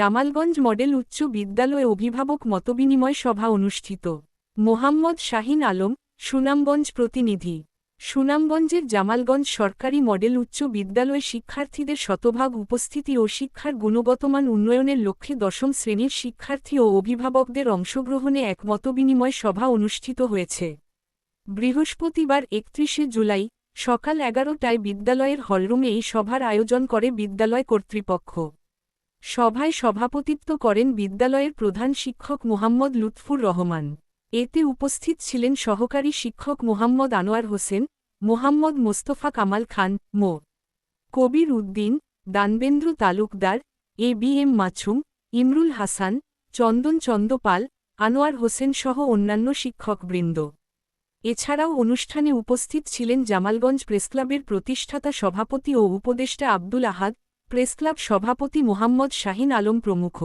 Jamalganj model উচ্চ বিদ্যালয়ে অভিভাবক মতবিনিময় সভা অনুষ্ঠিত। মোহাম্মদ শাহিন আলম, সুনামগঞ্জ প্রতিনিধি। সুনামগঞ্জের জামালগঞ্জ সরকারি মডেল উচ্চ বিদ্যালয়ে শিক্ষার্থীদের শতভাগ উপস্থিতি ও শিক্ষার গুণগতমান উন্নয়নের লক্ষ্যে দশম শ্রেণির শিক্ষার্থী ও অভিভাবকদের অংশগ্রহণে এক মতবিনিময় সভা অনুষ্ঠিত হয়েছে। বৃহস্পতিবার একত্রিশে জুলাই, সকাল এগারোটায় বিদ্যালয়ের হলরুমে এই সভার আয়োজন করে বিদ্যালয় কর্তৃপক্ষ। সভায় সভাপতিত্ব করেন বিদ্যালয়ের প্রধান শিক্ষক মোহাম্মদ লুৎফুর রহমান। এতে উপস্থিত ছিলেন সহকারী শিক্ষক Mohammad Anwar Hossain, Mohammad Mostafa Kamal Khan, Md. Kabir Uddin, Danabendra Talukdar, A B M Masum, Imrul Hasan, Chandan Chandpal Anwar Hossain সহ অন্যান্য শিক্ষকবৃন্দ। এছাড়াও অনুষ্ঠানে উপস্থিত ছিলেন জামালগঞ্জ প্রেসক্লাবের প্রতিষ্ঠাতা সভাপতি ও উপদেষ্টা আব্দুল আহাদ প্রেসক্লাব সভাপতি মোহাম্মদ শাহিন আলম প্রমুখ।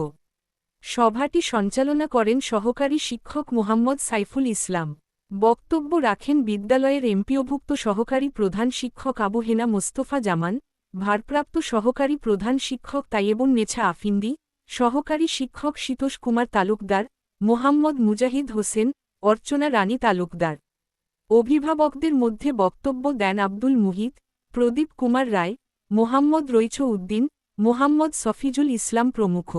সভাটি সঞ্চালনা করেন সহকারী শিক্ষক মোহাম্মদ সাইফুল ইসলাম। বক্তব্য রাখেন বিদ্যালয়ের এমপিওভুক্ত সহকারী প্রধান শিক্ষক আবু হেনা মোস্তফা জামান, ভারপ্রাপ্ত সহকারী প্রধান শিক্ষক তাইয়েবুন নেছা আফিন্দি, সহকারী শিক্ষক শীতোষ কুমার তালুকদার, মোহাম্মদ মুজাহিদ হোসেন, অর্চনা রানী তালুকদার। অভিভাবকদের মধ্যে বক্তব্য দেন আব্দুল মুহিত, প্রদীপ কুমার রায় মোহাম্মদ রৈছ উদ্দিন মোহাম্মদ সফিজুল ইসলাম প্রমুখ।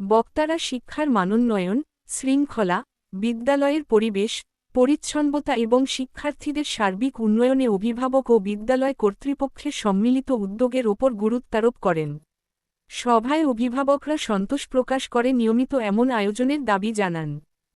বক্তারা শিক্ষার মানোন্নয়ন, শৃঙ্খলা, বিদ্যালয়ের পরিবেশ, পরিচ্ছন্নতা এবং শিক্ষার্থীদের সার্বিক উন্নয়নে অভিভাবক ও বিদ্যালয় কর্তৃপক্ষের সম্মিলিত উদ্যোগের ওপর গুরুত্বারোপ করেন। সভায় অভিভাবকরা সন্তোষ প্রকাশ করে নিয়মিত এমন আয়োজনের দাবি জানান।